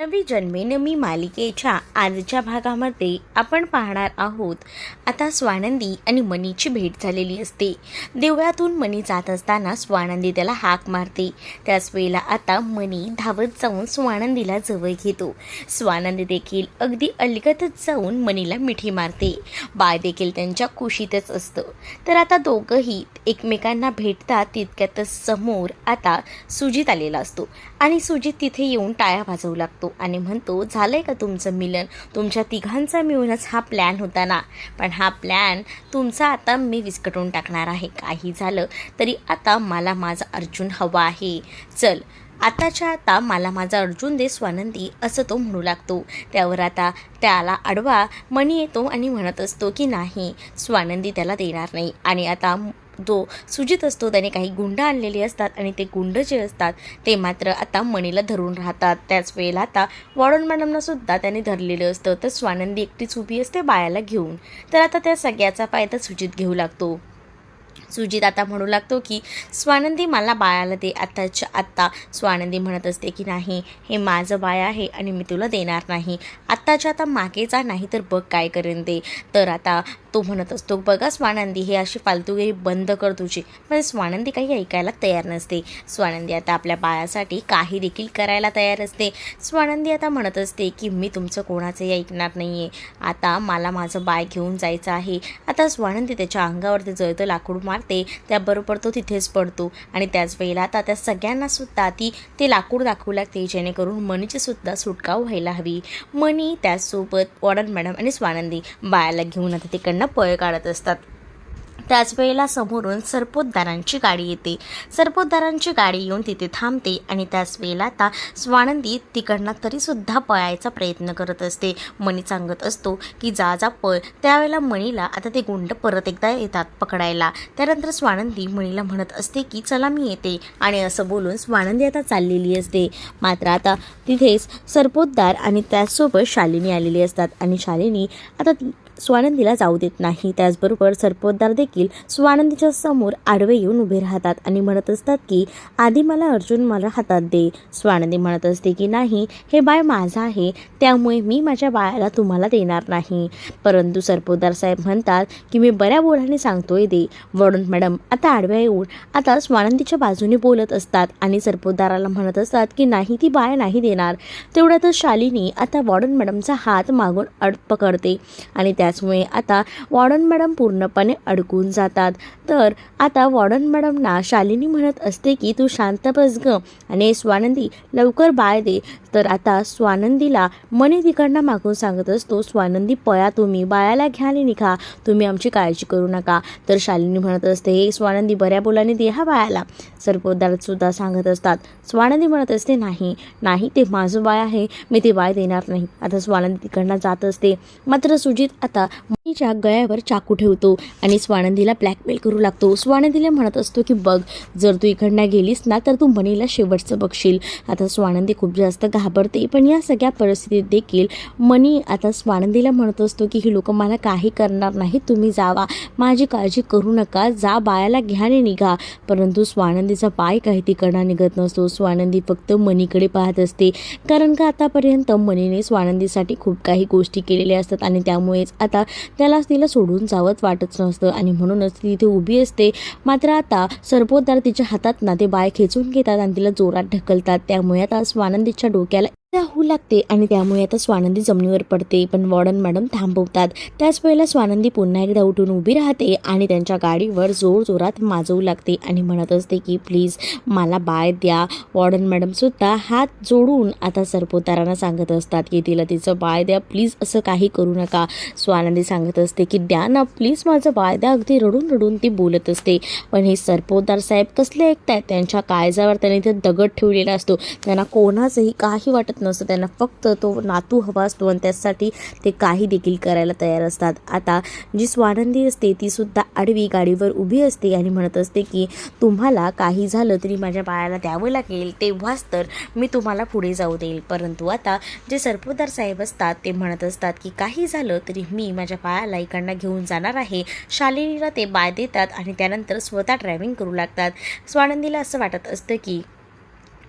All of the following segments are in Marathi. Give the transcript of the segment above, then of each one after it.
नवी जन्मेन मी मालिकेच्या आजच्या भागामध्ये आपण पाहणार आहोत. आता स्वानंदी आणि मनीची भेट झालेली असते. देवळातून मनी जात असताना स्वानंदी त्याला हाक मारते. त्याच वेळेला आता मनी धावत जाऊन स्वानंदीला जवळ घेतो. स्वानंदी देखील अगदी अलगतच जाऊन मनीला मिठी मारते. बाळ देखील त्यांच्या कुशीतच असतं. तर आता दोघंही एकमेकांना भेटतात तितक्यातच समोर आता सुजित आलेला असतो. आणि सुजित तिथे येऊन टाळ्या वाजवू लागतो. आणि म्हणतो झालं आहे का तुमचं मिलन? तुमच्या तिघांचा मिळूनच हा प्लॅन होता ना? पण हा प्लॅन तुमचा आता मी विस्कटून टाकणार आहे. काही झालं तरी आता मला माझा अर्जुन हवा आहे. चल आताच्या आता मला माझा अर्जुन दे स्वानंदी असं तो म्हणू लागतो. त्यावर आता त्याला आडवा मणी येतो आणि म्हणत असतो की नाही स्वानंदी त्याला देणार नाही. आणि आता जो सुजित असतो त्याने काही गुंड आणलेले असतात आणि ते गुंड जे असतात ते मात्र आता मणीला धरून राहतात. त्याच वेळेला आता वॉर्डन मॅडमना सुद्धा त्याने धरलेलं असतं. तर स्वानंदी एकटीच उभी असते बायाला घेऊन. तर आता त्या सगळ्याचा फायदा सुजित घेऊ लागतो. सुजित आता म्हणू लागतो की स्वानंदी मला बाळाला दे. आत्ताच्या आत्ता स्वानंदी म्हणत असते की नाही हे माझं बाळ आहे आणि मी तुला देणार नाही. आत्ताच्या आता मागे जा नाही तर बघ काय करेन ते. तर आता तो म्हणत असतो बघा स्वानंदी हे अशी फालतूगिरी बंद कर तुझी. पण स्वानंदी काही ऐकायला तयार नसते. स्वानंदी आता आपल्या बाळासाठी काही देखील करायला तयार असते. स्वानंदी आता म्हणत असते की मी तुमचं कोणाचंही ऐकणार नाही आहे आता मला माझं बाय घेऊन जायचं आहे. आता स्वानंदी त्याच्या अंगावरती जळतं लाकूड मारते. त्याबरोबर तो तिथेच पडतो. आणि त्याच वेळेला आता त्या सगळ्यांना सुद्धा ती ते लाकूड दाखवू लागते जेणेकरून मनीची सुद्धा सुटका व्हायला हवी. मनी त्याचसोबत वॉर्डन मॅडम आणि स्वानंदी बायाला घेऊन आता तिकडनं पळ काढत असतात. त्याच वेळेला समोरून सरपोतदारांची गाडी येते. सरपोतदारांची गाडी येऊन तिथे थांबते आणि त्याच वेळेला आता स्वानंदी तिकडनं तरीसुद्धा पळायचा प्रयत्न करत असते. मणी सांगत असतो की जा जा पळ. त्यावेळेला मणीला आता ते गुंड परत एकदा येतात पकडायला. त्यानंतर स्वानंदी मणीला म्हणत असते की चला मी येते. आणि असं बोलून स्वानंदी आता चाललेली असते. मात्र आता तिथेच सरपोतदार आणि त्याचसोबत शालिनी आलेली असतात आणि शालिनी आता स्वानंदीला जाऊ देत नाही. त्याचबरोबर सरपोतदार देखील स्वानंदीच्या समोर आडवे येऊन उभे राहतात आणि म्हणत असतात की आधी मला अर्जुन मला हातात दे. स्वानंदी म्हणत असते की नाही हे बाळ माझं आहे त्यामुळे मी माझ्या बाळाला तुम्हाला देणार नाही. परंतु सरपोतदार साहेब म्हणतात की मी बऱ्या बोलाने सांगतोय दे. वडून मॅडम आता आडव्या येऊन आता स्वानंदीच्या बाजूने बोलत असतात आणि सरपोतदाराला म्हणत असतात की नाही ती बाळ नाही देणार. तेवढ्यातच शालिनी आता वॉर्डन मॅडमचा हात मागून अड पकडते आणि त्या त्याचमुळे आता वॉर्डन मॅडम पूर्णपणे अडकून जातात. तर आता वॉर्डन मॅडमना शालिनी म्हणत असते की तू शांत बस ग. आणि स्वानंदी लवकर बाय दे. तर आता स्वानंदीला मनी तिकडनं मागून सांगत असतो स्वानंदी पळा तुम्ही. बायाला घ्या आणि निघा. तुम्ही आमची काळजी करू नका. तर शालिनी म्हणत असते हे स्वानंदी बऱ्या बोलाने दे हा बायाला सरपोतदार सुद्धा सांगत असतात. स्वानंदी म्हणत असते नाही नाही ते माझं बाय आहे. मी ते बाय देणार नाही. आता स्वानंदी तिकडनं जात असते. मात्र सुजित आता मनीच्या गळ्यावर चाकू ठेवतो आणि स्वानंदीला ब्लॅकमेल करू लागतो. स्वानंदीला म्हणत असतो की बघ जर तू इकडनं गेलीस ना तर तू मणीला शेवटचं बघशील. आता स्वानंदी खूप जास्त घाबरते पण या सगळ्या परिस्थितीत देखील मणी आता स्वानंदीला म्हणत असतो की ही लोक मला काही करणार नाही तुम्ही जावा. माझी काळजी करू नका. जा बायाला घ्या आणि निघा. परंतु स्वानंदीचा पाय काही तिकडनं निघत नसतो. स्वानंदी फक्त मणीकडे पाहत असते. कारण का आतापर्यंत मनीने स्वानंदीसाठी खूप काही गोष्टी केलेल्या असतात आणि त्यामुळेच आता त्याला तिला सोडून जावंच वाटत नसतं. आणि म्हणूनच ती तिथे उभी असते. मात्र आता सरपोतदार तिच्या हातात ना ते बाय खेचून घेतात आणि तिला जोरात ढकलतात. त्यामुळे आता स्वानंदीच्या डोक्याला होऊ लागते आणि त्यामुळे आता स्वानंदी जमिनीवर पडते. पण वॉर्डन मॅडम थांबवतात. त्याच वेळेला स्वानंदी पुन्हा एकदा उठून उभी राहते आणि त्यांच्या गाडीवर जोर जोरात माजवू लागते आणि म्हणत असते की प्लीज मला बाय द्या. वॉर्डन मॅडमसुद्धा हात जोडून आता सरपोतारांना सांगत असतात की तिला तिचं बाय द्या. प्लीज असं काही करू नका. स्वानंदी सांगत असते की द्या ना प्लीज माझं बाय द्या. अगदी रडून रडून ती बोलत असते. पण हे सरपोतदार साहेब कसले ऐकतायत? त्यांच्या काळजावर त्यांनी ते दगड ठेवलेला असतो. त्यांना कोणाचंही काही वाटत नसतं. त्यांना फक्त तो नातू हवा असतो आणि त्यासाठी ते काही देखील करायला तयार असतात. आता जी स्वानंदी असते ती सुद्धा आडवी गाडीवर उभी असते आणि म्हणत असते की तुम्हाला काही झालं तरी माझ्या बाळाला द्यावं लागेल तेव्हाच तर मी तुम्हाला पुढे जाऊ देईल. परंतु आता जे सरपोतदार साहेब असतात ते म्हणत असतात की काही झालं तरी मी माझ्या बाळाला इकडनं घेऊन जाणार आहे. शालिनीला ते बाय देतात आणि त्यानंतर स्वतः ड्रायव्हिंग करू लागतात. स्वानंदीला असं वाटत असतं की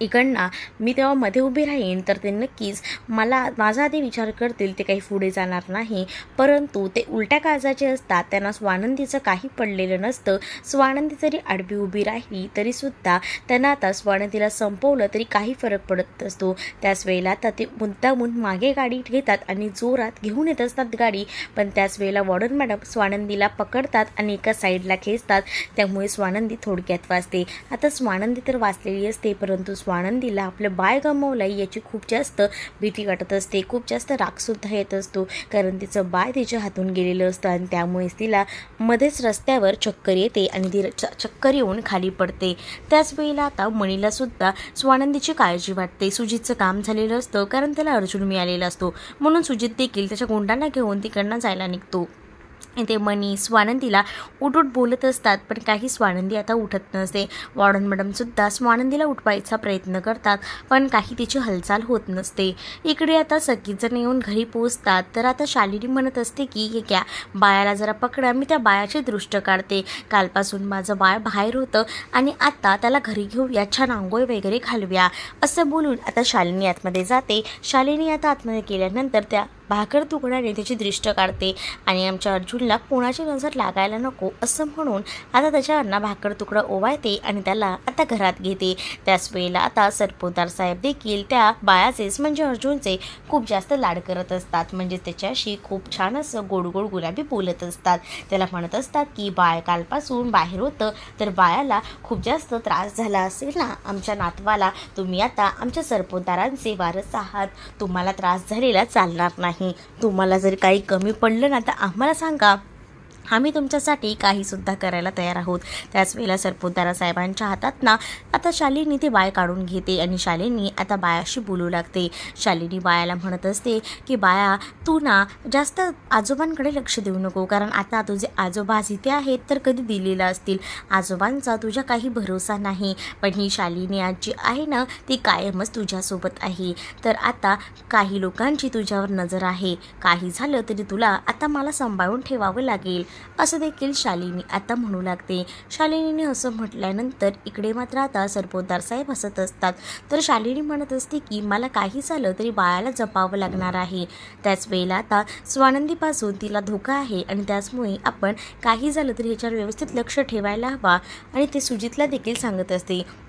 इकडनं मी तेव्हा मध्ये उभी राहीन तर ते नक्कीच मला माझा आधी विचार करतील ते काही पुढे जाणार नाही. परंतु ते उलट्या काळजाचे असतात त्यांना स्वानंदीचं काही पडलेलं नसतं. स्वानंदी जरी आडवी उभी राहिली तरीसुद्धा त्यांना आता स्वानंदीला संपवलं तरी काही फरक पडत असतो. त्याच वेळेला आता ते मुद्दामून मागे गाडी घेतात आणि जोरात घेऊन येत असतात गाडी. पण त्याच वेळेला वॉर्डन मॅडम स्वानंदीला पकडतात आणि एका साईडला खेचतात. त्यामुळे स्वानंदी थोडक्यात वाचते. आता स्वानंदी तर वाचलेली असते परंतु स्वानंदीला आपलं बाळ गमावलं आहे याची खूप जास्त भीती वाटत असते. खूप जास्त रागसुद्धा येत असतो. कारण तिचं बाळ तिच्या हातून गेलेलं असतं आणि त्यामुळेच तिला मध्येच रस्त्यावर चक्कर येते आणि ती च- चक्कर येऊन खाली पडते. त्याच वेळेला आता मणीला सुद्धा स्वानंदीची काळजी वाटते. सुजितचं काम झालेलं असतं कारण त्याला अर्जुन मिळालेला असतो. म्हणून सुजित देखील त्याच्या गुंडांना घेऊन तिकडनं जायला निघतो. ते मनी स्वानंदीला उठ बोलत असतात पण काही स्वानंदी आता उठत नसते. वॉर्डन मॅडमसुद्धा स्वानंदीला उठवायचा प्रयत्न करतात पण काही तिची हालचाल होत नसते. इकडे आता सगळीजण येऊन घरी पोचतात तर आता शालिनी म्हणत असते की हे घ्या बाळाला जरा पकडा मी त्या बाळाची दृष्ट काढते. कालपासून माझं बाळ बाहेर होतं आणि आता त्याला घरी घेऊया छान आंघोळ वगैरे घालूया. असं बोलून आता शालिनी आतमध्ये जाते. शालिनी आता आतमध्ये गेल्यानंतर त्या भाकर तुकड्याने त्याची दृष्ट काढते. आणि आमच्या अर्जुनला कोणाची नजर लागायला नको असं म्हणून आता त्याच्यावरना भाकर तुकडा ओवाळते आणि त्याला आता घरात घेते. त्याच वेळेला आता सरपोतदार साहेब देखील त्या बाळाचेच म्हणजे अर्जुनचे खूप जास्त लाड करत असतात. म्हणजे त्याच्याशी खूप छान असं गोड गोड गुलाबी बोलत असतात. त्याला म्हणत असतात की बाळ कालपासून बाहेर होतं तर बाळाला खूप जास्त त्रास झाला असेल ना? आमच्या नातवाला तुम्ही आता आमच्या सरपोदारांचे वारस आहात. तुम्हाला त्रास झालेला चालणार नाही. नाही. तुम्हाला जर काही कमी पडलं ना तर आम्हाला सांगा. आम्ही तुमच्यासाठी काहीसुद्धा करायला तयार आहोत. त्याच वेळेला सरपोतदारा साहेबांच्या हातात ना आता शालिनी ते बाय काढून घेते आणि शालिनी आता बायाशी बोलू लागते. शालिनी बायाला म्हणत असते की बाया तू ना जास्त आजोबांकडे लक्ष देऊ नको कारण आता तुझे आजोबा जिथे आहेत तर कधी दिलेलं असतील. आजोबांचा तुझ्या काही भरोसा नाही पण ही शालिनी आज जी आहे ना ती कायमच तुझ्यासोबत आहे. तर आता काही लोकांची तुझ्यावर नजर आहे. काही झालं तरी तुला आता मला सांभाळून ठेवावं लागेल. असं देखील शालिनी आता म्हणू लागते. शालिनीने असं म्हटल्यानंतर इकडे मात्र आता सरपोतदार साहेब हसत असतात. तर शालिनी म्हणत असते की मला काही झालं तरी बाळाला जपावं लागणार आहे. त्याच वेळेला आता स्वानंदीपासून तिला धोका आहे आणि त्याचमुळे आपण काही झालं तरी ह्याच्यावर व्यवस्थित लक्ष ठेवायला हवा. आणि ते सुजितला देखील सांगत असते.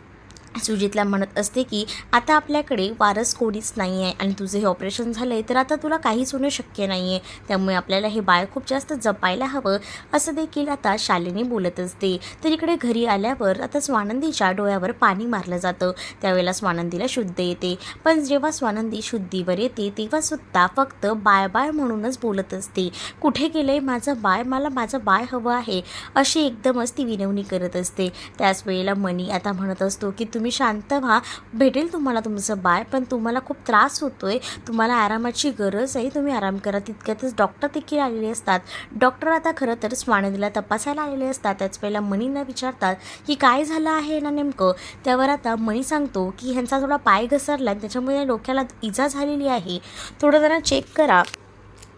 सुजितला म्हणत असते की आता आपल्याकडे वारस कोणीच नाही आहे आणि तुझं हे ऑपरेशन झालं आहे तर आता तुला काहीच होणं शक्य नाही आहे त्यामुळे आपल्याला हे बाळ खूप जास्त जपायला हवं. असं देखील आता शालिनी बोलत असते. तर इकडे घरी आल्यावर आता स्वानंदीच्या डोळ्यावर पाणी मारलं जातं. त्यावेळेला स्वानंदीला शुद्ध येते. पण जेव्हा स्वानंदी शुद्धीवर येते तेव्हा सुद्धा फक्त बाय बाय म्हणूनच बोलत असते. कुठे गेलंय माझं बाय मला माझं बाय हवं आहे. अशी एकदमच ती विनवणी करत असते. त्याच वेळेला मनी आता म्हणत असतो की तुम्ही शांत व्हा. भेटेल तुम्हाला तुमचं बाळ पण तुम्हाला खूप त्रास होतो आहे तुम्हाला आरामाची गरज आहे. तुम्ही आराम करा. तितक्यातच डॉक्टर देखील आलेले असतात. डॉक्टर आता खरं तर स्वानंदीला तपासायला आलेले असतात. त्याच पहिला मणींना विचारतात की काय झालं आहे ना नेमकं? त्यावर आता मणी सांगतो की ह्यांचा थोडा पाय घसरला आणि त्याच्यामुळे डोक्याला इजा झालेली आहे. थोडं जरा चेक करा.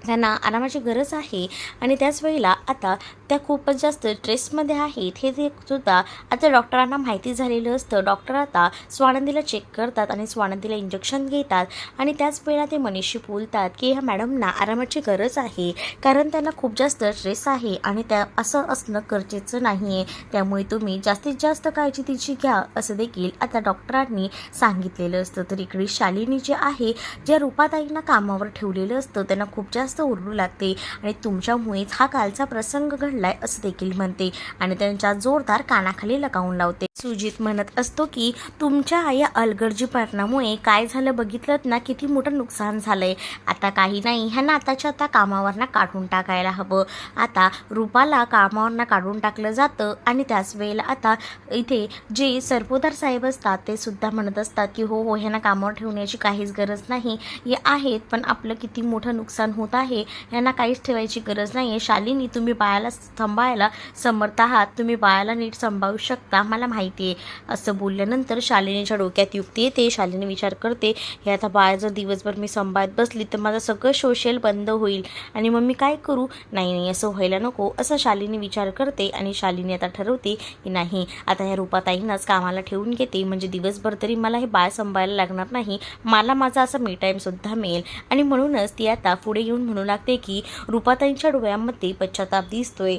त्यांना आरामाची गरज आहे. आणि त्याच वेळेला आता त्या खूपच जास्त स्ट्रेसमध्ये आहेत. हे ते सुद्धा आता डॉक्टरांना माहिती झालेलं असतं. डॉक्टर आता स्वानंदीला चेक करतात आणि स्वानंदीला इंजेक्शन घेतात. आणि त्याच वेळेला ते मनीषी बोलतात की ह्या मॅडमना आरामाची गरज आहे. कारण त्यांना खूप जास्त स्ट्रेस आहे आणि त्या असं असणं गरजेचं नाही आहे त्यामुळे तुम्ही जास्तीत जास्त काळजी तिची घ्या. असं देखील आता डॉक्टरांनी सांगितलेलं असतं. तर इकडे शालिनी जे आहे ज्या रूपाताईंना कामावर ठेवलेलं असतं त्यांना खूप जास्त जास्त ओरडू लागते आणि तुमच्यामुळेच हा कालचा प्रसंग घडलाय असं देखील म्हणते आणि त्यांच्या जोरदार कानाखाली लगावून लावते. सुजित म्हणत असतो की तुमच्या या अलगर्जीपणामुळे काय झालं बघितलं ना किती मोठं नुकसान झालंय. आता काही नाही ह्यांना आताच्या आता कामावरनं काढून टाकायला हवं. आता रूपाला कामावरनं काढून टाकलं जातं आणि त्याच वेळेला आता इथे जे सरपोदार साहेब असतात ते सुद्धा म्हणत असतात की हो हो ह्यांना कामावर ठेवण्याची काहीच गरज नाही. हे आहेत पण आपलं किती मोठं नुकसान होत आहे. ह्यांना काहीच ठेवायची गरज नाही. आहे शालिनी तुम्ही बाळाला सांभाळायला समर्थ आहात. तुम्ही बाळाला नीट सांभाळू शकता. मला माहीत माहिती आहे. असं बोलल्यानंतर शालिनीच्या डोक्यात युक्ती येते शालिनी विचार करते हे आता बाळ जर दिवसभर मी संभाळत बसली तर माझं सगळं सोशल बंद होईल. आणि मग मी काय करू? नाही नाही असं व्हायला नको. असं शालिनी विचार करते आणि शालिनी आता ठरवते की नाही आता ह्या रूपाताईंनाच कामाला ठेवून घेते. म्हणजे दिवसभर तरी मला हे बाळ सांभाळायला लागणार नाही. मला माझा असा मी टाईमसुद्धा मिळेल. आणि म्हणूनच ती आता पुढे येऊन म्हणू लागते की रूपाताईंच्या डोळ्यांमध्ये पश्चाताप दिसतोय.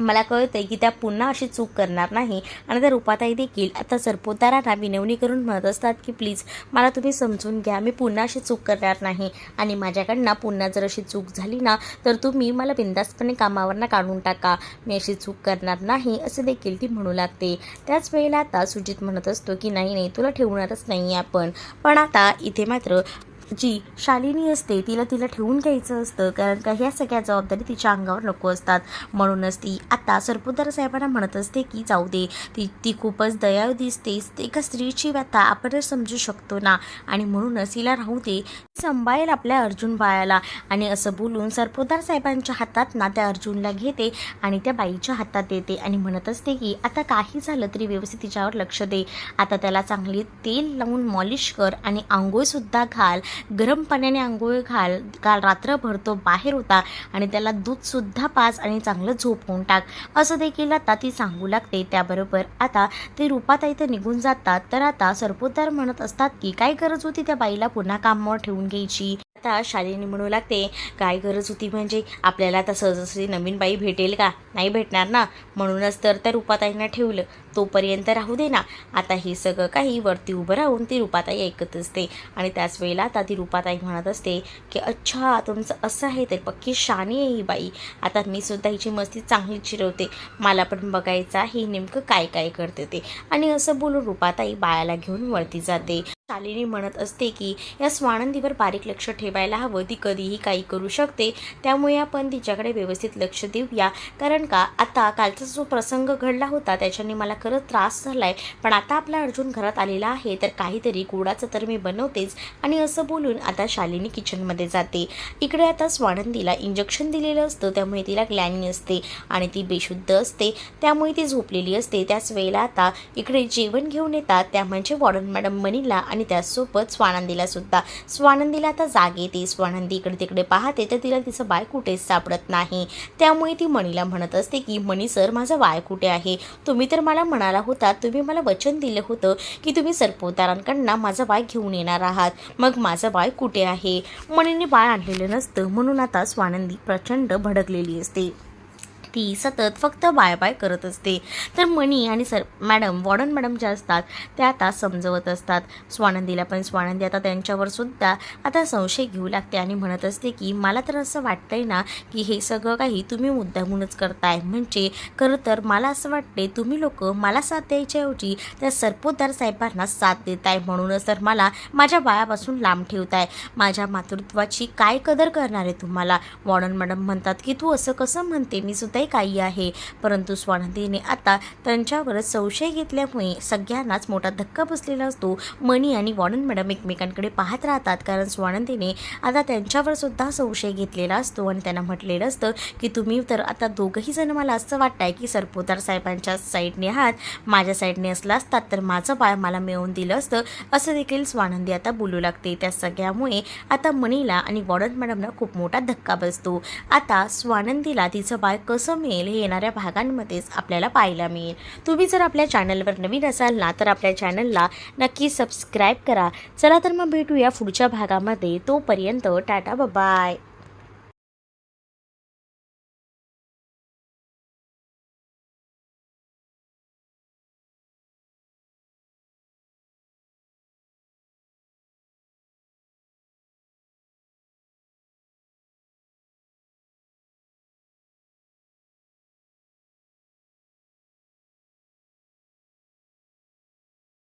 मला कळतं की त्या पुन्हा अशी चूक करणार नाही. आणि त्या रूपाताई देखील आता सरपोतदारांना विनवणी करून म्हणत असतात की प्लीज मला तुम्ही समजून घ्या. मी पुन्हा अशी चूक करणार नाही. आणि माझ्याकडनं पुन्हा जर अशी चूक झाली ना तर तुम्ही मला बिंदास्तपणे कामावरनं काढून टाका. मी अशी चूक करणार नाही असं देखील ती म्हणू लागते. त्याच वेळेला आता सुजित म्हणत असतो की नाही नाही तुला ठेवणारच नाही आपण. पण आता इथे मात्र जी शालिनी असते तिला तिला ठेवून घ्यायचं असतं कारण का ह्या सगळ्या जबाबदारी तिच्या अंगावर नको असतात. म्हणूनच ती आता सरपोतदार साहेबांना म्हणत असते की जाऊ दे ती ती खूपच दयाळ दिसते. एका स्त्रीची व्यथा आपणच समजू शकतो ना? आणि म्हणूनच तिला राहू दे सांभाळेल आपल्या अर्जुन बाळाला. आणि असं बोलून सरपोतदार साहेबांच्या हातात ना त्या अर्जुनला घेते आणि त्या बाईच्या हातात देते आणि म्हणत असते की आता काही झालं तरी व्यवस्थित तिच्यावर लक्ष दे. आता त्याला चांगली तेल लावून मॉलिश कर आणि आंघोळसुद्धा घाल. गरम पाण्याने आंघोळ घाल काल रात्रभर तो बाहेर होता आणि त्याला दूधसुद्धा पाच आणि चांगलं झोपवून टाक. असं देखील आता ती सांगू लागते. त्याबरोबर आता ते रूपात इथं निघून जातात. तर आता सरपोतदार म्हणत असतात की काय गरज होती त्या बाईला पुन्हा कामावर ठेवून घ्यायची? आता शालिनी म्हणू लागते काय गरज होती म्हणजे? आपल्याला आता सहजासहजी नवीन बाई भेटेल का? नाही भेटणार ना? म्हणूनच तर त्या रूपाताईंना ठेवलं. तोपर्यंत राहू दे ना. आता हे सगळं काही वरती उभं राहून ती रूपाताई ऐकत असते. आणि त्याच वेळेला आता ती रूपाताई म्हणत असते की अच्छा तुमचं असं आहे तर पक्की शानी आहे ही बाई. आता मी सुद्धा हिची मस्ती चांगली चिरवते. मला पण बघायचं आहे नेमकं काय काय करते ते. आणि असं बोलून रूपाताई बाळाला घेऊन वरती जाते. शालिनी म्हणत असते की या स्वानंदीवर बारीक लक्ष ठेवायला हवं. ती कधीही काही करू शकते. त्यामुळे आपण तिच्याकडे व्यवस्थित लक्ष देऊया. कारण का आता कालचा जो प्रसंग घडला होता त्याच्याने मला खरंच त्रास झाला आहे पण आता आपला अर्जुन घरात आलेला आहे तर काहीतरी गोडाचं तर मी बनवतेच. आणि असं बोलून आता शालिनी किचनमध्ये जाते. इकडे आता स्वानंदीला इंजेक्शन दिलेलं असतं त्यामुळे तिला ग्लॅनी असते आणि ती बेशुद्ध असते. त्यामुळे ती झोपलेली असते. त्याच वेळेला आता इकडे जेवण घेऊन येतात. त्या म्हणजे वॉर्डन मॅडम मनीला आणि त्यासोबत स्वानंदीला सुद्धा. स्वानंदीला आता जाग येते. स्वानंदी इकडे तिकडे पाहते तर तिला तिचं बाय कुठेच सापडत नाही. त्यामुळे ती मणीला म्हणत असते की मणी सर माझं बाय कुठे आहे? तुम्ही तर मला म्हणाला होता तुम्ही मला वचन दिलं होतं की तुम्ही सरपोतदारांकडनं माझा बाय घेऊन येणार आहात. मग माझं बाय कुठे आहे? मणीने बाळ आणलेलं नसतं म्हणून आता स्वानंदी प्रचंड भडकलेली असते. ती सतत फक्त बाय बाय करत असते. तर मणी आणि सर मॅडम वॉर्डन मॅडम ज्या असतात त्या आता समजवत असतात. स्वानंदीला पण स्वानंदी आता त्यांच्यावर सुद्धा आता संशय घेऊ लागते आणि म्हणत असते की मला तर असं वाटतंय ना की हे सगळं काही तुम्ही मुद्दामूनच करताय. म्हणजे खरं तर मला असं वाटते तुम्ही लोक मला साथ द्यायच्याऐवजी त्या सरपोतदार साहेबांना साथ देताय. म्हणूनच तर मला माझ्या बायापासून लांब ठेवताय. माझ्या मातृत्वाची काय कदर करणार आहे तुम्हाला? वॉर्डन मॅडम म्हणतात की तू असं कसं म्हणते? मी सुद्धा काही काही आहे. परंतु स्वानंदीने आता त्यांच्यावरच संशय घेतल्यामुळे सगळ्यांनाच मोठा धक्का बसलेला असतो. मणी आणि वॉर्डन मॅडम एकमेकांकडे पाहत राहतात. कारण स्वानंदीने आता त्यांच्यावर सुद्धा संशय घेतलेला असतो आणि त्यांना म्हटलेलं असतं की तुम्ही तर आता दोघंही जण मला असं वाटतंय की सरपोदार साहेबांच्या साईडने आहात. माझ्या साईडने असला असतात तर माझं बाळ मला मिळवून दिलं असतं. असं देखील स्वानंदी आता बोलू लागते. त्या सगळ्यामुळे आता मणीला आणि वॉर्डन मॅडमला खूप मोठा धक्का बसतो. आता स्वानंदीला तिचं बाळ कसं मिळेल हे येणाऱ्या भागांमध्येच आपल्याला पाहायला मिळेल. तुम्ही जर आपल्या चॅनलवर नवीन असाल ना तर आपल्या चॅनलला नक्की सबस्क्राईब करा. चला तर मग भेटूया पुढच्या भागामध्ये. तोपर्यंत टाटा बाय